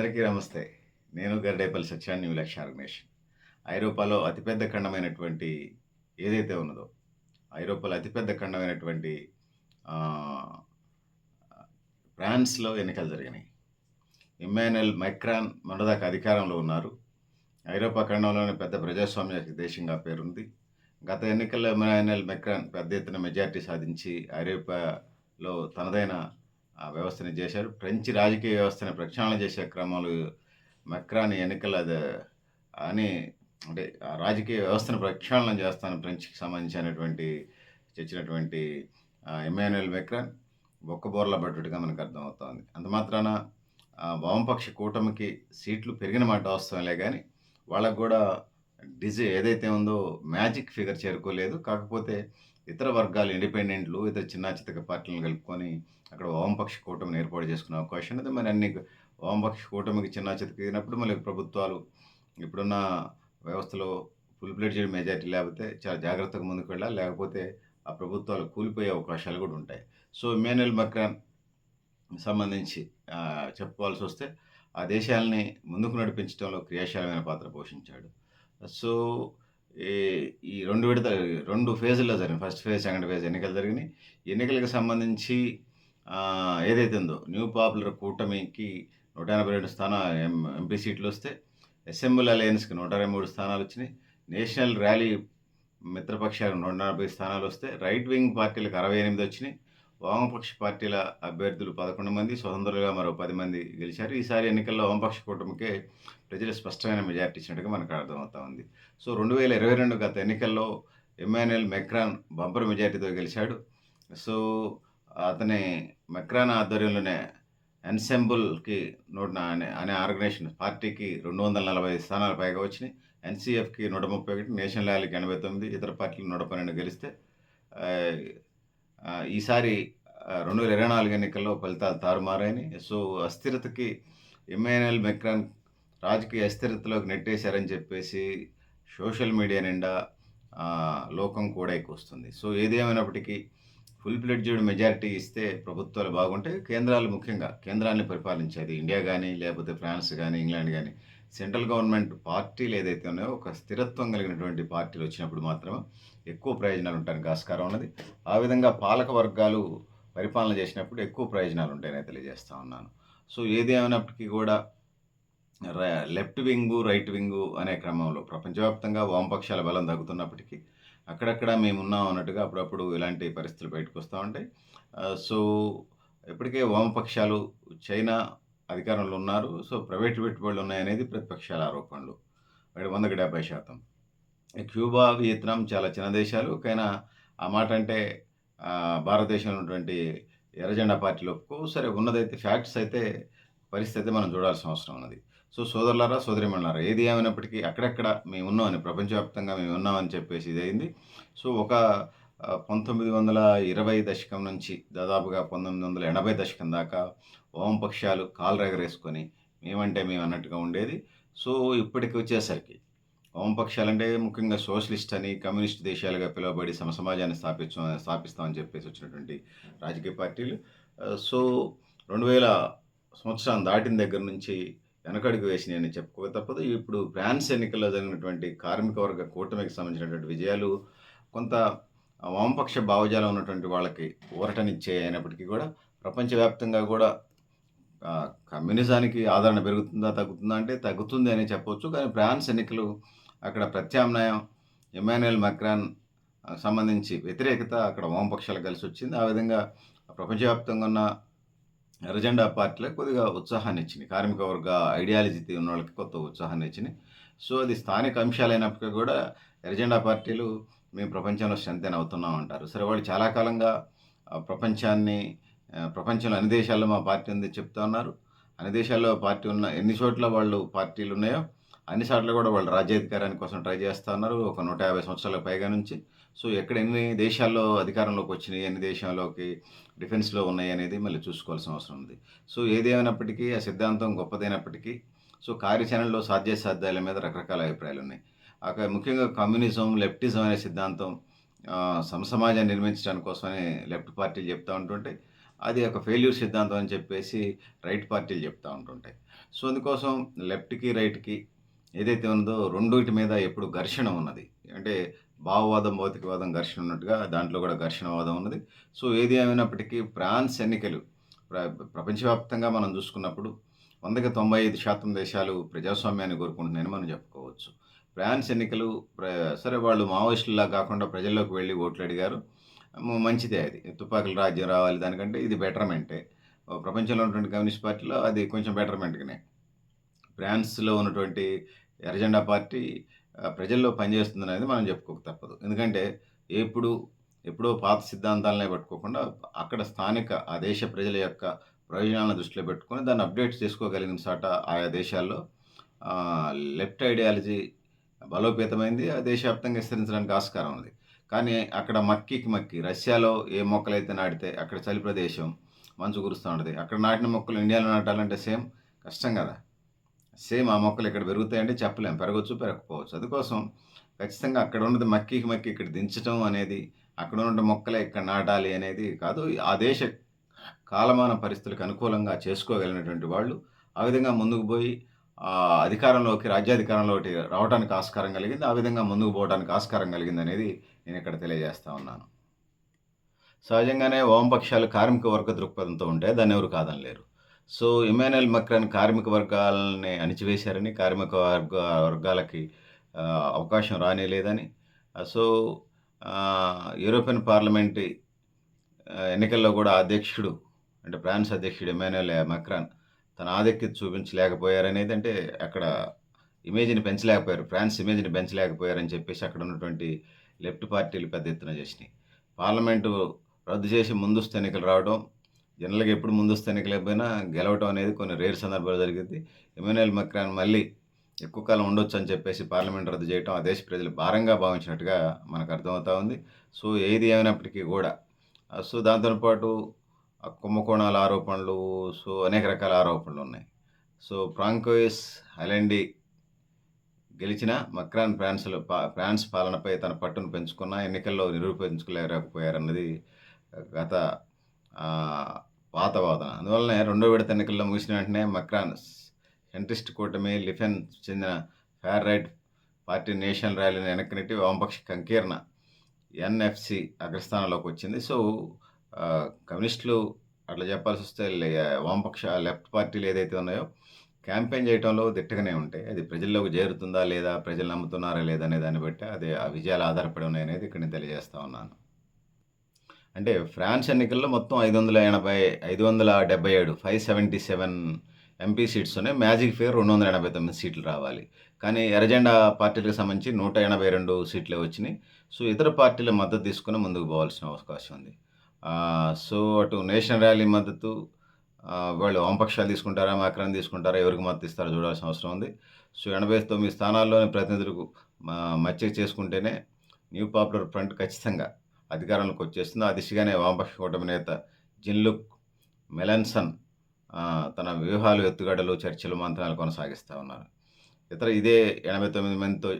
అందరికీ నమస్తే. నేను గరిడేపల్లి సత్యాన్ని న్యూ లక్ష్య ఐరోపాలో అతిపెద్ద ఖండమైనటువంటి ఏదైతే ఉన్నదో ఐరోపాలో అతిపెద్ద ఖండమైనటువంటి ఫ్రాన్స్లో ఎన్నికలు జరిగినాయి. ఇమ్మానుయల్ మైక్రాన్ మొన్నదాకా అధికారంలో ఉన్నారు. ఐరోపా ఖండంలోని పెద్ద ప్రజాస్వామ్య దేశంగా పేరుంది. గత ఎన్నికల్లో ఇమ్మానుయల్ మెక్రాన్ పెద్ద ఎత్తున మెజార్టీ సాధించి ఐరోపాలో తనదైన వ్యవస్థని చేశారు. ఫ్రెంచ్ రాజకీయ వ్యవస్థని ప్రక్షాళన చేసే క్రమంలో మెక్రాని ఎన్నికల అని అంటే ఆ రాజకీయ వ్యవస్థను ప్రక్షాళన చేస్తాను ఫ్రెంచ్కి సంబంధించినటువంటి తెచ్చినటువంటి ఆ, మెక్రాన్ మెక్రాన్ బొక్కబోర్ల పడ్డట్టుగా మనకు అర్థమవుతోంది. అంత మాత్రాన వామపక్ష కూటమికి సీట్లు పెరిగిన మాట వాస్తవలే కానీ వాళ్ళకు కూడా డిజి ఏదైతే ఉందో మ్యాజిక్ ఫిగర్ చేరుకోలేదు. కాకపోతే ఇతర వర్గాలు ఇండిపెండెంట్లు ఇతర చిన్న చితక పార్టీలను కలుపుకొని అక్కడ వామపక్ష కూటమిని ఏర్పాటు చేసుకునే అవకాశం ఉంది. మరి అన్ని వామపక్ష కూటమికి చిన్న చితకినప్పుడు మళ్ళీ ప్రభుత్వాలు ఇప్పుడున్న వ్యవస్థలో ఫుల్ ప్లేటెడ్ మెజారిటీ లేకపోతే చాలా జాగ్రత్తగా ముందుకు వెళ్ళాలి. లేకపోతే ఆ ప్రభుత్వాలు కూలిపోయే అవకాశాలు కూడా ఉంటాయి. సో ఇమానుయల్ మక్రాన్ సంబంధించి చెప్పుకోవాల్సి వస్తే ఆ దేశాలని ముందుకు నడిపించడంలో క్రియాశీలమైన పాత్ర పోషించాడు. సో ఈ ఈ రెండు విడత రెండు ఫేజుల్లో జరిగింది ఫస్ట్ ఫేజ్ సెకండ్ ఫేజ్ ఎన్నికలు జరిగినాయి. ఎన్నికలకు సంబంధించి ఏదైతే ఉందో న్యూ పాపులర్ కూటమికి నూట ఎనభై రెండు స్థానాలు ఎం ఎంపీ సీట్లు వస్తే అసెంబ్లీ అలయన్స్కి నూట ఇరవై మూడు స్థానాలు వచ్చినాయి. నేషనల్ ర్యాలీ మిత్రపక్షాలకు నూట నలభై స్థానాలు వస్తే రైట్ వింగ్ పార్టీలకు అరవై ఎనిమిది వచ్చినాయి. వామపక్ష పార్టీల అభ్యర్థులు పదకొండు మంది స్వతంత్రులుగా మరో పది మంది గెలిచారు. ఈసారి ఎన్నికల్లో వామపక్ష కూటమికే ప్రజలు స్పష్టమైన మెజార్టీ ఇచ్చినట్టుగా మనకు అర్థమవుతా ఉంది. సో రెండు వేల ఇరవై రెండు గత ఎన్నికల్లో ఎమ్మాన్యుయల్ మెక్రాన్ బంపర్ మెజార్టీతో గెలిచాడు. సో అతని మెక్రాన్ ఆధ్వర్యంలోనే ఎన్సెంబుల్కి నూట అనే అనే ఆర్గనైజేషన్ పార్టీకి రెండు వందల నలభై స్థానాలు పైగా వచ్చినాయి. ఎన్సీఎఫ్కి నూట ముప్పై ఒకటి నేషనల్ ర్యాలీకి ఎనభై తొమ్మిది ఇతర పార్టీలు నూట పన్నెండు గెలిస్తే ఈసారి రెండు వేల ఇరవై నాలుగు ఎన్నికల్లో ఫలితాలు తారుమారాయని సో అస్థిరతకి ఇమానుయల్ మెక్రాన్ రాజకీయ అస్థిరతలోకి నెట్టేశారని చెప్పేసి సోషల్ మీడియా నిండా లోకం కూడా ఎక్కువ వస్తుంది సో ఏదేమైనప్పటికీ ఫుల్ ప్లెడ్జ్డ్ మెజారిటీ ఇస్తే ప్రభుత్వాలు బాగుంటే కేంద్రాలు ముఖ్యంగా కేంద్రాన్ని పరిపాలించేది ఇండియా కానీ లేకపోతే ఫ్రాన్స్ కానీ ఇంగ్లాండ్ కానీ సెంట్రల్ గవర్నమెంట్ పార్టీలు ఏదైతే ఉన్నాయో ఒక స్థిరత్వం కలిగినటువంటి పార్టీలు వచ్చినప్పుడు మాత్రమే ఎక్కువ ప్రయోజనాలు ఉంటాయని ఆస్కారం ఉన్నది. ఆ విధంగా పాలక వర్గాలు పరిపాలన చేసినప్పుడు ఎక్కువ ప్రయోజనాలు ఉంటాయని తెలియజేస్తూ ఉన్నాను. సో ఏది ఏమైనప్పటికీ కూడా లెఫ్ట్ వింగు రైట్ వింగు అనే క్రమంలో ప్రపంచవ్యాప్తంగా వామపక్షాల బలం తగ్గుతున్నప్పటికీ అక్కడక్కడ మేము ఉన్నాం అన్నట్టుగా అప్పుడప్పుడు ఇలాంటి పరిస్థితులు బయటకు వస్తూ ఉంటాయి. సో ఇప్పటికే వామపక్షాలు చైనా అధికారంలో ఉన్నారు. సో ప్రైవేట్ పెట్టుబడులు ఉన్నాయనేది ప్రతిపక్షాల ఆరోపణలు. వాటి వందకి డెబ్బై శాతం. క్యూబా వియత్నాం చాలా చిన్న దేశాలు. కైనా ఆ మాట అంటే భారతదేశంలో ఉన్నటువంటి ఎర్రజెండా పార్టీలో సరే ఉన్నదైతే ఫ్యాక్ట్స్ అయితే పరిస్థితి మనం చూడాల్సిన అవసరం ఉన్నది. సో సోదరులారా సోదరిమణులారా ఏది ఏమైనప్పటికీ అక్కడక్కడ మేము ఉన్నామని ప్రపంచవ్యాప్తంగా మేము ఉన్నామని చెప్పేసి ఇది అయింది సో ఒక పంతొమ్మిది వందల ఇరవై దశకం నుంచి దాదాపుగా పంతొమ్మిది వందల ఎనభై దశకం దాకా వామపక్షాలు కాలు రెగరేసుకొని మేమంటే మేము అన్నట్టుగా ఉండేది. సో ఇప్పటికి వచ్చేసరికి వామపక్షాలంటే ముఖ్యంగా సోషలిస్ట్ అని కమ్యూనిస్ట్ దేశాలుగా పిలువబడి సమ సమాజాన్ని స్థాపించ స్థాపిస్తామని చెప్పేసి వచ్చినటువంటి రాజకీయ పార్టీలు. సో రెండు వేల సంవత్సరం దాటిన దగ్గర నుంచి వెనకడుగు వేసినాయని చెప్పుకో తప్పదు. ఇప్పుడు ఫ్రాన్స్ ఎన్నికల్లో జరిగినటువంటి కార్మిక వర్గ కూటమికి సంబంధించినటువంటి విజయాలు కొంత వామపక్ష భావజాలం ఉన్నటువంటి వాళ్ళకి ఊరటనిచ్చే అయినప్పటికీ కూడా ప్రపంచవ్యాప్తంగా కూడా కమ్యూనిజానికి ఆదరణ పెరుగుతుందా తగ్గుతుందా అంటే తగ్గుతుంది అని చెప్పవచ్చు కానీ ఫ్రాన్స్ ఎన్నికలు అక్కడ ప్రత్యామ్నాయం ఎమాన్యుయల్ మక్రాన్ సంబంధించి వ్యతిరేకత అక్కడ వామపక్షాలు కలిసి వచ్చింది. ఆ విధంగా ప్రపంచవ్యాప్తంగా ఉన్న ఎర్జెండా పార్టీలకు కొద్దిగా ఉత్సాహాన్ని ఇచ్చింది కార్మిక వర్గ ఐడియాలజీ ఉన్న వాళ్ళకి కొత్త ఉత్సాహాన్ని ఇచ్చింది సో అది స్థానిక అంశాలైనప్పటికీ కూడా ఎర్జెండా పార్టీలు మేము ప్రపంచంలో స్ట్రెంత్ అవుతున్నాం అంటారు. సరే వాళ్ళు చాలా కాలంగా ప్రపంచాన్ని ప్రపంచంలో అన్ని దేశాల్లో మా పార్టీ ఉంది చెప్తా ఉన్నారు. అన్ని దేశాల్లో పార్టీ ఉన్న ఎన్ని చోట్ల వాళ్ళు పార్టీలు ఉన్నాయో అన్ని సార్లు కూడా వాళ్ళు రాజ్యాధికారాన్ని కోసం ట్రై చేస్తూ ఉన్నారు. ఒక నూట యాభై సంవత్సరాల పైగా నుంచి. సో ఎక్కడ ఎన్ని దేశాల్లో అధికారంలోకి వచ్చినాయి ఎన్ని దేశాల్లోకి డిఫెన్స్లో ఉన్నాయి అనేది మళ్ళీ చూసుకోవాల్సిన అవసరం ఉంది. సో ఏదేమైనప్పటికీ ఆ సిద్ధాంతం గొప్పదైనప్పటికీ సో కార్యాచరణలో సాధ్యాసాధ్యాల మీద రకరకాల అభిప్రాయాలు ఉన్నాయి. అక్కడ ముఖ్యంగా కమ్యూనిజం లెఫ్టిజం అనే సిద్ధాంతం సమసమాజాన్ని నిర్మించడానికి కోసమని లెఫ్ట్ పార్టీలు చెప్తూ ఉంటుంటాయి. అది ఒక ఫెయిల్యూర్ సిద్ధాంతం అని చెప్పేసి రైట్ పార్టీలు చెప్తూ ఉంటుంటాయి. సో అందుకోసం లెఫ్ట్‌కి, రైట్‌కి ఏదైతే ఉందో రెండింటి మీద ఎప్పుడు ఘర్షణ ఉన్నది. అంటే భావవాదం, భౌతికవాదం ఘర్షణ ఉన్నట్టుగా దాంట్లో కూడా ఘర్షణవాదం ఉన్నది. సో ఏది ఏమైనప్పటికీ ఫ్రాన్స్ ఎన్నికలు ప్ర ప్రపంచవ్యాప్తంగా మనం చూసుకున్నప్పుడు 100కి 95% దేశాలు ప్రజాస్వామ్యాన్ని కోరుకుంటున్నాయని మనం చెప్పుకోవచ్చు. ఫ్రాన్స్ ఎన్నికలు ప్ర సరే వాళ్ళు మావోయిస్టులా కాకుండా ప్రజల్లోకి వెళ్ళి ఓట్లు అడిగారు. మంచిదే అది. తుపాకుల రాజ్యం రావాలి దానికంటే ఇది బెటర్‌మెంటే. ప్రపంచంలో ఉన్నటువంటి కమ్యూనిస్ట్ పార్టీలో అది కొంచెం బెటర్‌మెంట్‌గానే. ఫ్రాన్స్‌లో ఉన్నటువంటి ఎర్జెండా పార్టీ ప్రజల్లో ప్రజల్లో పనిచేస్తుందనేది మనం చెప్పుకోక తప్పదు. ఎందుకంటే ఎప్పుడు ఎప్పుడో పాత సిద్ధాంతాలనే పట్టుకోకుండా అక్కడ స్థానిక ఆ దేశ ప్రజల యొక్క ప్రయోజనాలను దృష్టిలో పెట్టుకొని దాన్ని అప్‌డేట్ చేసుకోగలిగిన చాట ఆయా దేశాల్లో లెఫ్ట్ ఐడియాలజీ బలోపేతమైంది. ఆ దేశవ్యాప్తంగా విస్తరించడానికి ఆస్కారం ఉంది. కానీ అక్కడ మక్కికి మక్కి రష్యాలో ఏ మొక్కలైతే నాటితే అక్కడ చలి ప్రదేశం, మంచు కురుస్తూ ఉంటుంది అక్కడ నాటిన మొక్కలు ఇండియాలో నాటాలంటే సేమ్ కష్టం కదా! సేమ్ ఆ మొక్కలు ఇక్కడ పెరుగుతాయంటే చెప్పలేము పెరగవచ్చు పెరగకపోవచ్చు. అందుకోసం ఖచ్చితంగా అక్కడ ఉన్నది మక్కికి మక్కి ఇక్కడ దించటం అనేది, అక్కడ ఉన్న మొక్కలే ఇక్కడ నాటాలి అనేది కాదు. ఆ దేశ కాలమాన పరిస్థితులకు అనుకూలంగా చేసుకోగలిగినటువంటి వాళ్ళు ఆ విధంగా ముందుకు పోయి అధికారంలోకి రాజ్యాధికారంలోకి రావడానికి ఆస్కారం కలిగింది. ఆ విధంగా ముందుకు పోవడానికి ఆస్కారం కలిగిందనేది ఇక్కడ తెలియజేస్తా ఉన్నాను. సహజంగానే వామపక్షాలు కార్మిక వర్గ దృక్పథంతో ఎవరు కాదని లేరు సో ఇమ్మాన్యుయల్ మక్రాన్ కార్మిక వర్గాలని అణిచివేశారని, కార్మిక వర్గ వర్గాలకి అవకాశం రానే లేదని సో యూరోపియన్ పార్లమెంట్ ఎన్నికల్లో కూడా అధ్యక్షుడు అంటే ఫ్రాన్స్ అధ్యక్షుడు ఇమ్మాన్యుయల్ మక్రాన్ తన ఆధిక్యత చూపించలేకపోయారనేది అంటే అక్కడ ఇమేజ్‌ని పెంచలేకపోయారు. ఫ్రాన్స్ ఇమేజ్‌ని పెంచలేకపోయారని చెప్పేసి అక్కడ ఉన్నటువంటి లెఫ్ట్ పార్టీలు పెద్ద ఎత్తున చేసినాయి. పార్లమెంటు రద్దు చేసి ముందస్తు ఎన్నికలు రావడం, జనరల్‌గా ఎప్పుడు ముందస్తు ఎన్నికలైపోయినా గెలవటం అనేది కొన్ని రేర్ సందర్భాల్లో జరిగింది ఇమ్మాన్యుయల్ మక్రాన్ మళ్ళీ ఎక్కువ కాలం ఉండొచ్చని చెప్పేసి పార్లమెంట్ రద్దు చేయటం ఆ దేశ ప్రజలు భారంగా భావించినట్టుగా మనకు అర్థమవుతా ఉంది. సో ఏది ఏమైనప్పటికీ కూడా సో దాంతోపాటు కుంభకోణాల ఆరోపణలు, సో అనేక రకాల ఆరోపణలు ఉన్నాయి సో ఫ్రాంకోయిస్ హలండి గెలిచిన మక్రాన్ ఫ్రాన్స్‌లో ప ఫ్రాన్స్ పాలనపై తన పట్టును పెంచుకున్న ఎన్నికల్లో నిరూపించుకోలేకపోయారన్నది గత పాత వాదన. అందువల్లనే రెండో విడత ఎన్నికల్లో ముగిసిన వెంటనే మక్రాన్ సెంట్రిస్ట్ కూటమి లిఫెన్ చెందిన ఫేర్ రైట్ పార్టీ నేషనల్ ర్యాలీని వెనక్కి నెట్టి వామపక్ష కంకీర్ణ ఎన్ఎఫ్‌సి అగ్రస్థానంలోకి వచ్చింది. సో కమ్యూనిస్టులు అట్లా చెప్పాల్సొస్తే లే వామపక్ష లెఫ్ట్ పార్టీలు ఏదైతే ఉన్నాయో క్యాంపెయిన్ చేయడంలో దిట్టగానే ఉంటాయి. అది ప్రజల్లోకి చేరుతుందా లేదా, ప్రజలు నమ్ముతున్నారా లేదా అనే దాన్ని బట్టి అది ఆ విజయాలు ఆధారపడి ఉన్నాయనేది ఇక్కడ నేను తెలియజేస్తా ఉన్నాను. అంటే ఫ్రాన్స్ ఎన్నికల్లో మొత్తం 580 577 577 ఎంపీ సీట్స్ ఉన్నాయి. మ్యాజిక్ ఫిగర్ 289 సీట్లు రావాలి. కానీ ఎర్రజెండా పార్టీలకు సంబంధించి 182 సీట్లే వచ్చినాయి. సో ఇతర పార్టీల మద్దతు తీసుకుని ముందుకు పోవాల్సిన అవకాశం ఉంది. సో అటు నేషనల్ ర్యాలీ మద్దతు వాళ్ళు వామపక్షాలు తీసుకుంటారా, మాక్రాన్ తీసుకుంటారా, ఎవరికి మద్దతు ఇస్తారో చూడాల్సిన అవసరం ఉంది. సో 89 స్థానాల్లోని ప్రతినిధులకు మచ్చ చేసుకుంటేనే న్యూ పాపులర్ ఫ్రంట్ ఖచ్చితంగా అధికారంలోకి వచ్చేస్తుంది. ఆ దిశగానే వామపక్ష కూటమి నేత జిన్లుక్ మెలన్సన్ తన వ్యూహాలు, ఎత్తుగడలు, చర్చలు, మంత్రాలు కొనసాగిస్తూ ఉన్నారు. ఇతర ఇదే 89 మందితో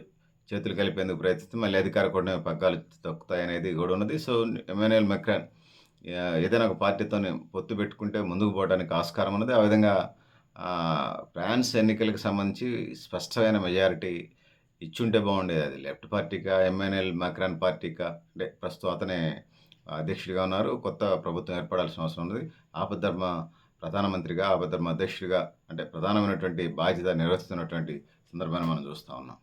చేతులు కలిపేందుకు ప్రయత్నిస్తే మళ్ళీ అధికార కూటమి పగ్గాలు తొక్కుతాయనేది కూడా ఉన్నది. సో ఇమ్మాన్యుయల్ మెక్రాన్ ఏదైనా ఒక పార్టీతోనే పొత్తు పెట్టుకుంటే ముందుకు పోవడానికి ఆస్కారం ఉన్నది. ఆ విధంగా ఫ్రాన్స్ ఎన్నికలకు సంబంధించి స్పష్టమైన మెజారిటీ ఇచ్చుంటే బాగుండేది. అది లెఫ్ట్ పార్టీకా, ఎంఎన్ఎల్ మక్రాన్ పార్టీకా అంటే ప్రస్తుతం అతనే అధ్యక్షుడిగా ఉన్నారు. కొత్త ప్రభుత్వం ఏర్పడాల్సిన అవసరం ఉన్నది. ఆపద్ధర్మ ప్రధానమంత్రిగా, ఆపద్ధర్మ అధ్యక్షుడిగా అంటే ప్రధానమైనటువంటి బాధ్యత నిర్వహిస్తున్నటువంటి సందర్భాన్ని మనం చూస్తూ ఉన్నాం.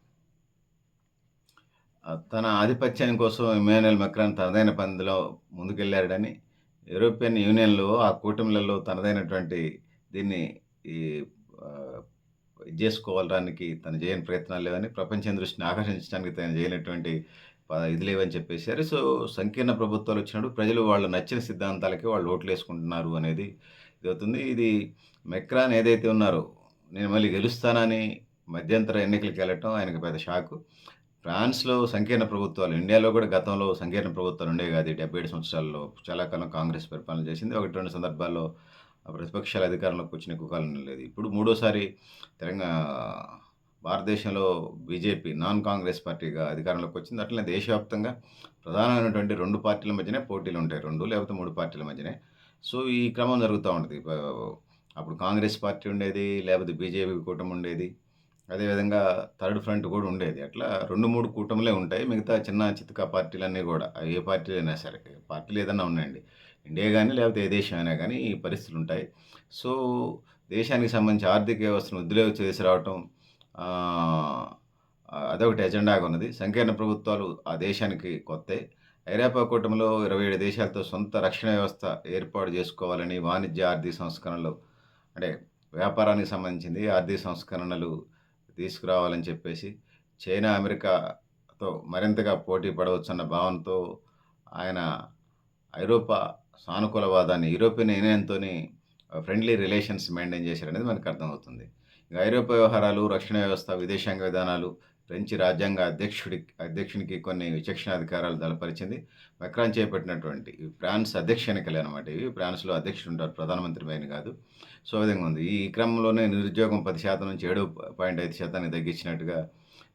తన ఆధిపత్యం కోసం ఇమాన్యుయల్ మక్రాన్ తనదైన పందిలో ముందుకెళ్ళాడని యూరోపియన్ యూనియన్‌లో ఆ కూటమిలలో తనదైనటువంటి దీన్ని ఈ ఇది చేసుకోవడానికి తను చేయని ప్రయత్నాలు లేవని, ప్రపంచం దృష్టిని ఆకర్షించడానికి తను చేయనటువంటి ప ఇది లేవని చెప్పేసారు. సో సంకీర్ణ ప్రభుత్వాలు వచ్చినప్పుడు ప్రజలు వాళ్ళు నచ్చిన సిద్ధాంతాలకి వాళ్ళు ఓట్లు వేసుకుంటున్నారు అనేది ఇది అవుతుంది ఇది మెక్రాన్ ఏదైతే ఉన్నారో నేను మళ్ళీ గెలుస్తానని మధ్యంతర ఎన్నికలకు వెళ్ళటం ఆయనకు పెద్ద షాకు. ఫ్రాన్స్‌లో సంకీర్ణ ప్రభుత్వాలు ఇండియాలో కూడా గతంలో సంకీర్ణ ప్రభుత్వాలు ఉండేవి కాదు. డెబ్బై ఏడు సంవత్సరాల్లో చాలా కాలం కాంగ్రెస్ పరిపాలన చేసింది. 1, 2 సందర్భాల్లో ప్రతిపక్షాలు అధికారంలోకి వచ్చిన ఎక్కువ కాలం లేదు. ఇప్పుడు మూడోసారి తెలంగాణ భారతదేశంలో బీజేపీ నాన్ కాంగ్రెస్ పార్టీగా అధికారంలోకి వచ్చింది. అట్లనే దేశవ్యాప్తంగా ప్రధానమైనటువంటి రెండు పార్టీల మధ్యనే పోటీలు ఉంటాయి రెండు లేకపోతే మూడు పార్టీల మధ్యనే. సో ఈ క్రమం జరుగుతూ ఉంటుంది అప్పుడు కాంగ్రెస్ పార్టీ ఉండేది లేకపోతే బీజేపీ కూటమి ఉండేది అదేవిధంగా థర్డ్ ఫ్రంట్ కూడా ఉండేది అట్లా రెండు మూడు కూటములే ఉంటాయి మిగతా చిన్న చితక పార్టీలన్నీ కూడా ఏ పార్టీలైనా సరే పార్టీలు ఏదైనా ఉన్నాయండి ఇండియా కానీ లేకపోతే ఏ దేశం అయినా కానీ ఈ పరిస్థితులు ఉంటాయి సో దేశానికి సంబంధించి ఆర్థిక వ్యవస్థను వృద్ధిలోకి చేసి రావటం అదొకటి ఎజెండాగా ఉన్నది. సంకీర్ణ ప్రభుత్వాలు ఆ దేశానికి కొత్త. ఐరోపా కూటమిలో ఇరవై ఏడు దేశాలతో సొంత రక్షణ వ్యవస్థ ఏర్పాటు చేసుకోవాలని వాణిజ్య ఆర్థిక సంస్కరణలు అంటే వ్యాపారానికి సంబంధించింది ఆర్థిక సంస్కరణలు తీసుకురావాలని చెప్పేసి చైనా అమెరికాతో మరింతగా పోటీ పడవచ్చన్న భావనతో ఆయన ఐరోపా సానుకూలవాదాన్ని యూరోపియన్ యూనియన్తోని ఫ్రెండ్లీ రిలేషన్స్ మెయింటైన్ చేశారనేది మనకు అర్థమవుతుంది. ఇంకా ఐరోపా వ్యవహారాలు రక్షణ వ్యవస్థ విదేశాంగ విధానాలు ఫ్రెంచ్ రాజ్యాంగ అధ్యక్షుడి అధ్యక్షునికి కొన్ని విచక్షణ అధికారాలు దళపరిచింది మెక్రాన్ చేపట్టినటువంటి ఈ ఫ్రాన్స్ అధ్యక్ష ఎన్నికలు అనమాట ఇవి. ఫ్రాన్స్లో అధ్యక్షుడు ఉంటారు ప్రధానమంత్రి పైన కాదు. సో విధంగా ఉంది. ఈ క్రమంలోనే నిరుద్యోగం పది శాతం నుంచి ఏడు పాయింట్ ఐదు శాతానికి తగ్గించినట్టుగా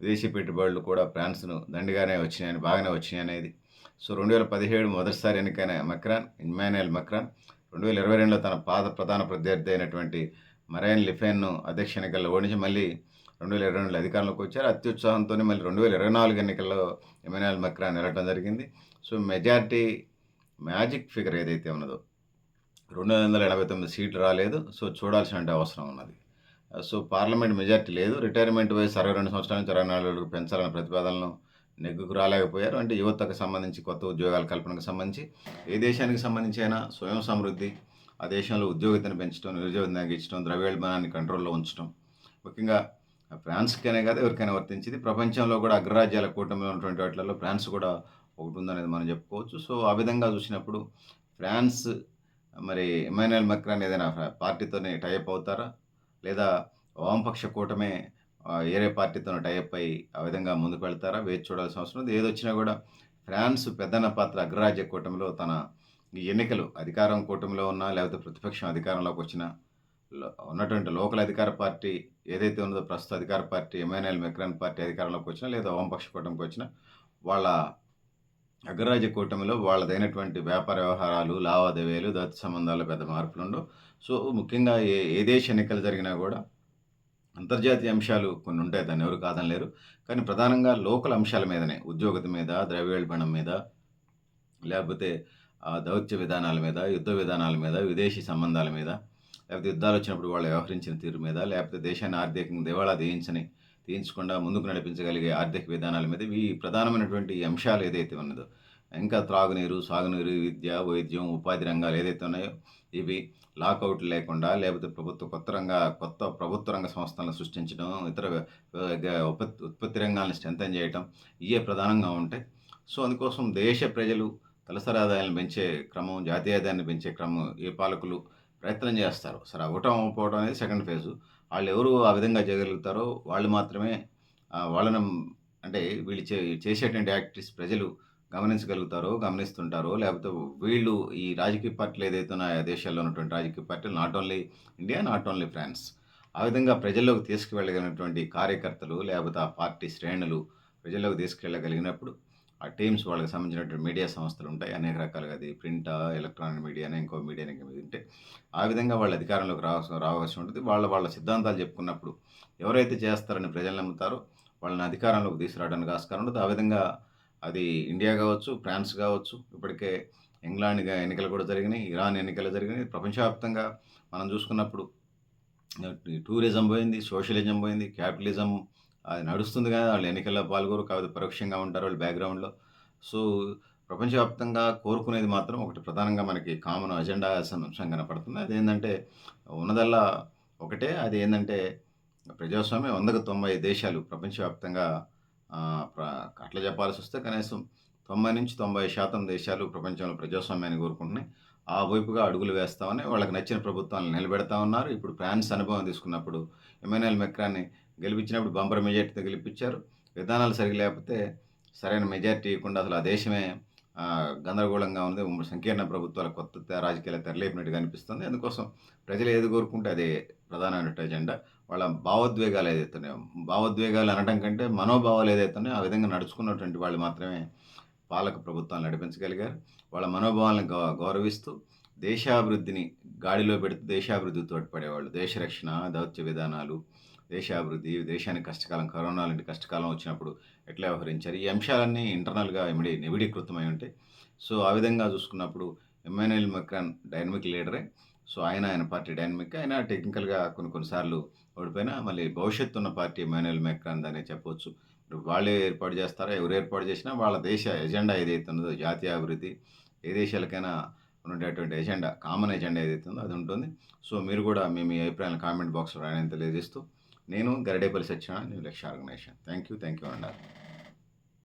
విదేశీ పెట్టుబడులు కూడా ఫ్రాన్స్ను దండిగానే వచ్చినాయని బాగానే వచ్చినాయి అనేది సో రెండు వేల పదిహేడు మొదటిసారి ఎన్నికైన మక్రాన్ ఇమ్మానుయల్ మక్రాన్. రెండు వేల ఇరవై రెండులో తన పాత ప్రధాన ప్రత్యర్థి అయినటువంటి మరైన్ లిఫెన్ను అధ్యక్ష ఎన్నికల్లో ఓడించి మళ్ళీ రెండు వేల ఇరవై రెండులో అధికారంలోకి వచ్చారు. అత్యుత్సాహంతో మళ్ళీ రెండు వేల ఇరవై నాలుగు ఎన్నికల్లో ఇమానుయల్ మక్రాన్ వెళ్ళటం జరిగింది. సో మెజార్టీ మ్యాజిక్ ఫిగర్ ఏదైతే ఉన్నదో రెండు వందల ఎనభై తొమ్మిది సీట్లు రాలేదు. సో చూడాల్సిన అవసరం ఉన్నది. సో పార్లమెంట్ మెజార్టీ లేదు. రిటైర్మెంట్ వయసు అరవై రెండు సంవత్సరాల నుంచి అరవై నాలుగు పెంచాలనే ప్రతిపాదనలు నెగ్గుకు రాలేకపోయారు. అంటే యువతకు సంబంధించి కొత్త ఉద్యోగాల కల్పనకు సంబంధించి ఏ దేశానికి సంబంధించి అయినా స్వయం సమృద్ధి ఆ దేశంలో ఉద్యోగితను పెంచడం నిరుద్యోగం తగ్గించడం ద్రవ్యోల్బణాన్ని కంట్రోల్లో ఉంచడం. ముఖ్యంగా ఫ్రాన్స్కైనా కాదు ఎవరికైనా వర్తించింది. ప్రపంచంలో కూడా అగ్రరాజ్యాల కూటమిలో ఉన్నటువంటి వాటిల్లో ఫ్రాన్స్ కూడా ఒకటి ఉందనేది మనం చెప్పుకోవచ్చు. సో ఆ విధంగా చూసినప్పుడు ఫ్రాన్స్ మరి ఇమానుయల్ మక్రాన్ ఏదైనా పార్టీతోనే టైప్ అవుతారా? లేదా వామపక్ష కూటమే వేరే పార్టీతో టైప్ అయ్యి ఆ విధంగా ముందుకు వెళ్తారా? వేచి చూడాల్సిన అవసరం ఉంది. ఏదొచ్చినా కూడా ఫ్రాన్స్ పెద్దన్న పాత్ర అగ్రరాజ్య కూటమిలో తన ఈ ఎన్నికలు అధికారం కూటమిలో ఉన్నా లేకపోతే ప్రతిపక్షం అధికారంలోకి వచ్చినా ఉన్నటువంటి లోకల్ అధికార పార్టీ ఏదైతే ఉన్నదో ప్రస్తుత అధికార పార్టీ ఎమ్మెన్యేల్ మెక్రాన్ పార్టీ అధికారంలోకి వచ్చినా లేదా వామపక్ష కూటమికి వచ్చినా వాళ్ళ అగ్రరాజ్య కూటమిలో వాళ్ళదైనటువంటి వ్యాపార వ్యవహారాలు లావాదేవీలు దత్తు సంబంధాలు పెద్ద మార్పులు ఉండవు సో ముఖ్యంగా ఏ ఏ దేశ ఎన్నికలు జరిగినా కూడా అంతర్జాతీయ అంశాలు కొన్ని ఉంటాయి దాన్ని ఎవరు కాదనలేరు. కానీ ప్రధానంగా లోకల్ అంశాల మీదనే ఉద్యోగత మీద ద్రవ్యోల్బణం మీద లేకపోతే ఆ, దౌత్య విధానాల మీద యుద్ధ విధానాల మీద విదేశీ సంబంధాల మీద లేకపోతే యుద్ధాలు వచ్చినప్పుడు వాళ్ళు వ్యవహరించిన తీరు మీద లేకపోతే దేశాన్ని ఆర్థికంగా దివాళా తీయించని తీయించకుండా ముందుకు నడిపించగలిగే ఆర్థిక విధానాల మీద ఈ ప్రధానమైనటువంటి అంశాలు ఏదైతే ఉన్నదో ఇంకా త్రాగునీరు సాగునీరు విద్య వైద్యం ఉపాధి రంగాలు ఏదైతే ఉన్నాయో ఇవి లాకౌట్ లేకుండా లేకపోతే ప్రభుత్వ కొత్త రంగ కొత్త ప్రభుత్వ రంగ సంస్థలను సృష్టించడం ఇతర ఉత్పత్తి రంగాలను స్ట్రెంథన్ చేయటం ఇవే ప్రధానంగా ఉంటాయి. సో అందుకోసం దేశ ప్రజలు తలసరి ఆదాయాన్ని పెంచే క్రమం జాతీయ ఆదాయాన్ని పెంచే క్రమం ఏ పాలకులు ప్రయత్నం చేస్తారు? సరే అవ్వటం అవ్వకపోవడం అనేది సెకండ్ ఫేజు. వాళ్ళు ఎవరు ఆ విధంగా చేయగలుగుతారో వాళ్ళు మాత్రమే వాళ్ళను అంటే వీళ్ళు చే చేసేటువంటి యాక్టివిటీస్ ప్రజలు గమనించగలుగుతారో గమనిస్తుంటారో లేకపోతే వీళ్ళు ఈ రాజకీయ పార్టీలు ఏదైతే ఉన్నాయో దేశాల్లో ఉన్నటువంటి రాజకీయ పార్టీలు not only India not only France ఆ విధంగా ప్రజల్లోకి తీసుకువెళ్ళగలిగినటువంటి కార్యకర్తలు లేకపోతే ఆ పార్టీ శ్రేణులు ప్రజల్లోకి తీసుకెళ్ళగలిగినప్పుడు ఆ టీమ్స్ వాళ్ళకి సంబంధించినటువంటి మీడియా సంస్థలు ఉంటాయి. అనేక రకాలుగా అది ప్రింట్ ఎలక్ట్రానిక్ మీడియానే ఇంకో మీడియా ఉంటే ఆ విధంగా వాళ్ళ అధికారంలోకి రావాల్సిన రావాల్సి ఉంటుంది. వాళ్ళ వాళ్ళ సిద్ధాంతాలు చెప్పుకున్నప్పుడు ఎవరైతే చేస్తారని ప్రజలు నమ్ముతారో వాళ్ళని అధికారంలోకి తీసుకురావడానికి ఆస్కారం ఉంటుంది. ఆ విధంగా అది ఇండియా కావచ్చు ఫ్రాన్స్ కావచ్చు ఇప్పటికే ఇంగ్లాండ్ ఎన్నికలు కూడా జరిగినాయి ఇరాన్ ఎన్నికలు జరిగినాయి. ప్రపంచవ్యాప్తంగా మనం చూసుకున్నప్పుడు టూరిజం పోయింది సోషలిజం పోయింది క్యాపిటలిజం అది నడుస్తుంది కానీ వాళ్ళు ఎన్నికల్లో పాల్గొరు కాబట్టి పరోక్షంగా ఉంటారు వాళ్ళ బ్యాక్గ్రౌండ్లో. సో ప్రపంచవ్యాప్తంగా కోరుకునేది మాత్రం ఒకటి ప్రధానంగా మనకి కామన్ అజెండా అంశం కనపడుతుంది. అదేంటంటే ఉన్నదల్లా ఒకటే అది ఏంటంటే ప్రజాస్వామ్యం వందకు తొంభై దేశాలు ప్రపంచవ్యాప్తంగా అట్లా చెప్పాల్సి వస్తే కనీసం తొంభై నుంచి తొంభై శాతం దేశాలు ప్రపంచంలో ప్రజాస్వామ్యాన్ని కోరుకుంటున్నాయి. ఆ వైపుగా అడుగులు వేస్తామని వాళ్ళకి నచ్చిన ప్రభుత్వాలను నిలబెడతా ఉన్నారు. ఇప్పుడు ఫ్రాన్స్ అనుభవం తీసుకున్నప్పుడు ఎమ్మెన్యల్ మెక్రాన్ని గెలిపించినప్పుడు బంపర్ మెజార్టీతో గెలిపించారు. విధానాలు సరిగా లేకపోతే సరైన మెజార్టీ ఇవ్వకుండా అసలు ఆ దేశమే గందరగోళంగా ఉంది. సంకీర్ణ ప్రభుత్వాల కొత్త రాజకీయాలు తెరలేపినట్టుగా అనిపిస్తుంది. అందుకోసం ప్రజలు ఏది కోరుకుంటే అదే ప్రధానమైన ఎజెండా వాళ్ళ భావోద్వేగాలు ఏదైతే ఉన్నాయో భావోద్వేగాలు అనడం కంటే మనోభావాలు ఏదైతే ఉన్నాయో ఆ విధంగా నడుచుకున్నటువంటి వాళ్ళు మాత్రమే పాలక ప్రభుత్వాన్ని నడిపించగలిగారు. వాళ్ళ మనోభావాలను గౌ గౌరవిస్తూ దేశాభివృద్ధిని గాడిలో పెడుతూ దేశాభివృద్ధి తోడ్పడేవాళ్ళు. దేశ రక్షణ దౌత్య విధానాలు దేశాభివృద్ధి దేశానికి కష్టకాలం కరోనా లాంటి కష్టకాలం వచ్చినప్పుడు ఎట్లా వ్యవహరించారు? ఈ అంశాలన్నీ ఇంటర్నల్గా ఇమిడి నివిడీకృతమై ఉంటాయి. సో ఆ విధంగా చూసుకున్నప్పుడు ఎమ్మాన్యుయల్ మెక్రాన్ డైనమిక్ లీడరే సో ఆయన ఆయన పార్టీ డైనమిక్. ఆయన టెక్నికల్గా కొన్ని కొన్నిసార్లు ఓడిపోయినా మళ్ళీ భవిష్యత్తు ఉన్న పార్టీ మాన్యువల్ మెక్రాన్ అనే చెప్పొచ్చు. ఇప్పుడు వాళ్ళే ఏర్పాటు చేస్తారా? ఎవరు ఏర్పాటు చేసినా వాళ్ళ దేశ ఎజెండా ఏదైతే ఉందో జాతీయ అభివృద్ధి ఏ దేశాలకైనా ఉండేటువంటి ఎజెండా కామన్ ఎజెండా ఏదైతే ఉందో అది ఉంటుంది. సో మీరు కూడా మీ మీ అభిప్రాయాలను కామెంట్ బాక్స్లో రాయని తెలియజేస్తూ నేను Garidepalli Satyanarayana Lakshya organization. Thank you thank you అండారు